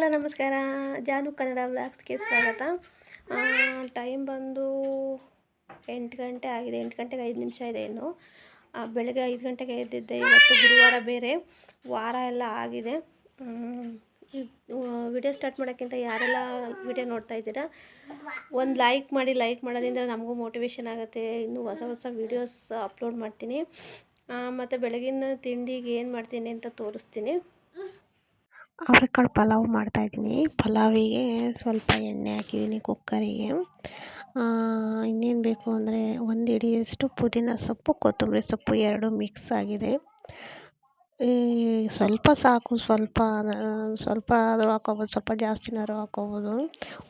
ನಮಸ್ಕಾರ. ಜಾನು ಕನ್ನಡ ವ್ಲಾಗ್ಸ್ಗೆ ಸ್ವಾಗತ. ಟೈಮ್ ಬಂದು ಎಂಟು ಗಂಟೆ ಆಗಿದೆ. ಎಂಟು ಗಂಟೆಗೆ ಐದು ನಿಮಿಷ ಇದೆ ಇನ್ನು. ಬೆಳಗ್ಗೆ ಐದು ಗಂಟೆಗೆ ಎದ್ದಿದ್ದೆ. ಇವತ್ತು ಗುರುವಾರ ಬೇರೆ. ವಾರ ಎಲ್ಲ ಆಗಿದೆ. ವಿಡಿಯೋ ಸ್ಟಾರ್ಟ್ ಮಾಡೋಕ್ಕಿಂತ ಯಾರೆಲ್ಲ ವಿಡಿಯೋ ನೋಡ್ತಾ ಇದ್ದೀರಾ, ಒಂದು ಲೈಕ್ ಮಾಡಿ ಲೈಕ್ ಮಾಡೋದ್ರಿಂದ ನಮಗೂ ಮೋಟಿವೇಶನ್ ಆಗುತ್ತೆ. ಇನ್ನೂ ಹೊಸ ಹೊಸ ವೀಡಿಯೋಸ್ ಅಪ್ಲೋಡ್ ಮಾಡ್ತೀನಿ. ಮತ್ತು ಬೆಳಗಿನ ತಿಂಡಿಗೆ ಏನು ಮಾಡ್ತೀನಿ ಅಂತ ತೋರಿಸ್ತೀನಿ. ಅವರೆಕಾಳು ಪಲಾವ್ ಮಾಡ್ತಾಯಿದ್ದೀನಿ. ಪಲಾವಿಗೆ ಸ್ವಲ್ಪ ಎಣ್ಣೆ ಹಾಕಿದ್ದೀನಿ, ಕುಕ್ಕರಿಗೆ. ಇನ್ನೇನು ಬೇಕು ಅಂದರೆ ಒಂದು ಹಿಡಿಯಷ್ಟು ಪುದೀನ ಸೊಪ್ಪು, ಕೊತ್ತಂಬರಿ ಸೊಪ್ಪು ಎರಡು ಮಿಕ್ಸ್ ಆಗಿದೆ. ಸ್ವಲ್ಪ ಸಾಕು, ಸ್ವಲ್ಪ ಸ್ವಲ್ಪ ಆದರೂ ಹಾಕ್ಕೊಬೋದು ಸ್ವಲ್ಪ ಜಾಸ್ತಿನಾದ್ರೂ ಹಾಕ್ಕೊಬೋದು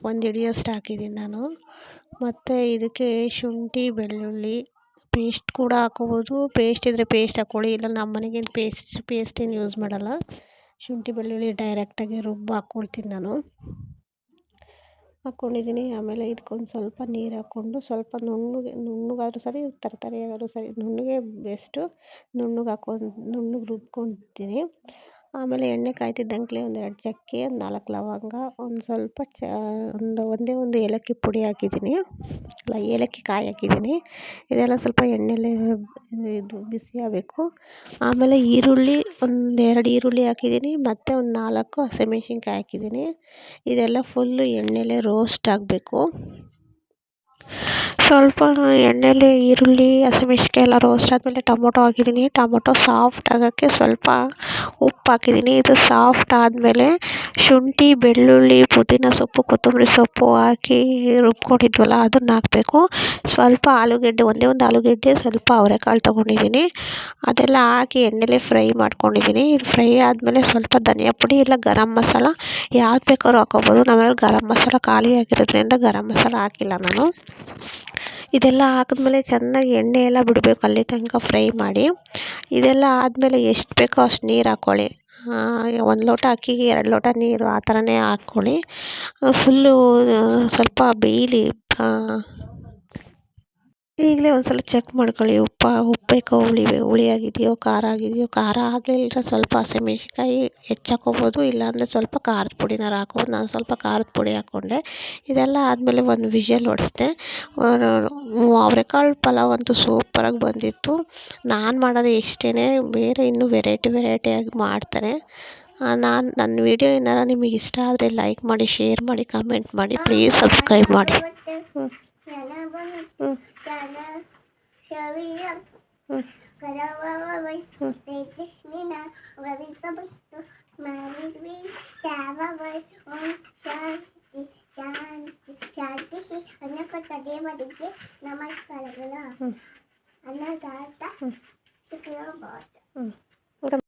ಒಂದು ಹಿಡಿಯಷ್ಟು ಹಾಕಿದ್ದೀನಿ ನಾನು. ಮತ್ತು ಇದಕ್ಕೆ ಶುಂಠಿ, ಬೆಳ್ಳುಳ್ಳಿ ಪೇಸ್ಟ್ ಕೂಡ ಹಾಕೋಬೋದು. ಪೇಸ್ಟ್ ಇದ್ದರೆ ಪೇಸ್ಟ್ ಹಾಕ್ಕೊಳ್ಳಿ ಇಲ್ಲ ನಮ್ಮ ಮನೆಗೇನು ಪೇಸ್ಟ್ ಪೇಸ್ಟ್ ಏನು ಯೂಸ್ ಮಾಡಲ್ಲ. ಶುಂಠಿ ಬೆಳ್ಳುಳ್ಳಿ ಡೈರೆಕ್ಟಾಗಿ ರುಬ್ಬಿ ಹಾಕ್ಕೊಳ್ತೀನಿ ನಾನು. ಹಾಕ್ಕೊಂಡಿದ್ದೀನಿ ಆಮೇಲೆ ಇದಕ್ಕೊಂದು ಸ್ವಲ್ಪ ನೀರು ಹಾಕ್ಕೊಂಡು ಸ್ವಲ್ಪ ನುಣ್ಣಗೆ, ನುಣ್ಣಗಾದ್ರೂ ಸರಿ ತರಕಾರಿಯಾಗಾದ್ರೂ ಸರಿ, ನುಣ್ಣಗೆ ಬೆಸ್ಟು ನುಣ್ಣಗೆ ಹಾಕ್ಕೊಂಡು, ನುಣ್ಣಗೆ ರುಬ್ಕೊಳ್ತೀನಿ ಆಮೇಲೆ ಎಣ್ಣೆ ಕಾಯ್ತಿದ್ದಂಗೆ ಒಂದು ಎರಡು ಚಕ್ಕೆ, ಒಂದು ನಾಲ್ಕು ಲವಂಗ, ಒಂದು ಸ್ವಲ್ಪ ಚ, ಒಂದು ಒಂದೇ ಒಂದು ಏಲಕ್ಕಿ ಪುಡಿ ಹಾಕಿದ್ದೀನಿ. ಅಲ್ಲ, ಏಲಕ್ಕಿ ಕಾಯಿ ಹಾಕಿದ್ದೀನಿ. ಇದೆಲ್ಲ ಸ್ವಲ್ಪ ಎಣ್ಣೆಲೇ ಇದು ಬಿಸಿ ಆಗಬೇಕು. ಆಮೇಲೆ ಈರುಳ್ಳಿ ಒಂದು ಎರಡು ಈರುಳ್ಳಿ ಹಾಕಿದ್ದೀನಿ. ಮತ್ತು ಒಂದು ನಾಲ್ಕು ಹಸಿಮೆಣ್ಸಿನ್ಕಾಯಿ ಹಾಕಿದ್ದೀನಿ. ಇದೆಲ್ಲ ಫುಲ್ಲು ಎಣ್ಣೆಲೇ ರೋಸ್ಟ್ ಆಗಬೇಕು. ಸ್ವಲ್ಪ ಎಣ್ಣೆಲಿ, ಈರುಳ್ಳಿ, ಹಸಿಮೆಣ್ಸಿನ್ಕಾಯಿ ಎಲ್ಲ ರೋಸ್ಟ್ ಆದಮೇಲೆ ಟೊಮೊಟೊ ಹಾಕಿದ್ದೀನಿ ಟೊಮೊಟೊ ಸಾಫ್ಟ್ ಆಗೋಕ್ಕೆ ಸ್ವಲ್ಪ ಉಪ್ಪು ಹಾಕಿದ್ದೀನಿ ಇದು ಸಾಫ್ಟ್ ಆದಮೇಲೆ ಶುಂಠಿ, ಬೆಳ್ಳುಳ್ಳಿ, ಪುದೀನ ಸೊಪ್ಪು, ಕೊತ್ತಂಬರಿ ಸೊಪ್ಪು ಹಾಕಿ ರುಬ್ಕೊಂಡಿದ್ವಲ್ಲ ಅದನ್ನು ಹಾಕಬೇಕು. ಸ್ವಲ್ಪ ಆಲೂಗೆಡ್ಡೆ, ಒಂದೇ ಒಂದು ಆಲೂಗೆಡ್ಡೆ ಸ್ವಲ್ಪ ಅವರೆಕಾಳು ತೊಗೊಂಡಿದ್ದೀನಿ ಅದೆಲ್ಲ ಹಾಕಿ ಎಣ್ಣೆಲೇ ಫ್ರೈ ಮಾಡ್ಕೊಂಡಿದ್ದೀನಿ ಫ್ರೈ ಆದಮೇಲೆ ಸ್ವಲ್ಪ ಧನಿಯಾ ಪುಡಿ ಇಲ್ಲ ಗರಂ ಮಸಾಲ ಯಾವ್ದು ಬೇಕಾದ್ರೂ ಹಾಕ್ಕೊಬೋದು ನಮ್ಮನೇಲಿ ಗರಂ ಮಸಾಲ ಖಾಲಿ ಆಗಿರೋದ್ರಿಂದ ಗರಂ ಮಸಾಲ ಹಾಕಿಲ್ಲ ನಾನು. ಇದೆಲ್ಲ ಹಾಕಿದ್ಮೇಲೆ ಚೆನ್ನಾಗಿ ಎಣ್ಣೆ ಎಲ್ಲ ಬಿಡಬೇಕು ಅಲ್ಲಿ ತನಕ ಫ್ರೈ ಮಾಡಿ. ಇದೆಲ್ಲ ಆದಮೇಲೆ ಎಷ್ಟು ಬೇಕೋ ಅಷ್ಟು ನೀರು ಹಾಕ್ಕೊಳ್ಳಿ ಒಂದು ಲೋಟ ಅಕ್ಕಿಗೆ ಎರಡು ಲೋಟ ನೀರು ಆ ಥರನೇ ಹಾಕ್ಕೊಳ್ಳಿ. ಫುಲ್ಲು ಸ್ವಲ್ಪ ಬೇಯಲಿ ಈಗಲೇ ಒಂದ್ಸಲ ಚೆಕ್ ಮಾಡ್ಕೊಳ್ಳಿ. ಉಪ್ಪು, ಉಪ್ಪೇಕೋ ಹುಳಿ ಆಗಿದೆಯೋ, ಖಾರ ಆಗಿದೆಯೋ, ಖಾರ ಆಗಲಿಲ್ಲ ಸ್ವಲ್ಪ ಹಸಿಮೆಣ್ಸಿನ್ಕಾಯಿ ಹೆಚ್ಚಾಕ್ಕೋಬೋದು ಇಲ್ಲಾಂದರೆ ಸ್ವಲ್ಪ ಖಾರದ ಪುಡಿನಾರು ಹಾಕ್ಬೋದು. ನಾನು ಸ್ವಲ್ಪ ಖಾರದ ಪುಡಿ ಹಾಕ್ಕೊಂಡೆ ಇದೆಲ್ಲ ಆದಮೇಲೆ ಒಂದು ವಿಷಲ್ ಹೊಡೆಸ್ದೆ ಅವರೆಕಾಳು ಪಲಾವ್ ಅಂತೂ ಸೂಪರಾಗಿ ಬಂದಿತ್ತು. ನಾನು ಮಾಡೋದು ಇಷ್ಟೇ ಬೇರೆ ಇನ್ನೂ ವೆರೈಟಿ ವೆರೈಟಿಯಾಗಿ ಮಾಡ್ತಾರೆ. ನಾನು ನನ್ನ ವಿಡಿಯೋ ಏನಾರ ನಿಮಗೆ ಇಷ್ಟ ಆದರೆ ಲೈಕ್ ಮಾಡಿ ಶೇರ್ ಮಾಡಿ ಕಮೆಂಟ್ ಮಾಡಿ. ಪ್ಲೀಸ್ ಸಬ್ಸ್ಕ್ರೈಬ್ ಮಾಡಿ. ಹ್ಞೂ ಹ್ಞೂ ಹ್ಞೂ ನಮಸ್ಕಾರಗಳು ಅನ್ನದಾತ ಶುಕ್ರವಾರ ಹ್ಞೂ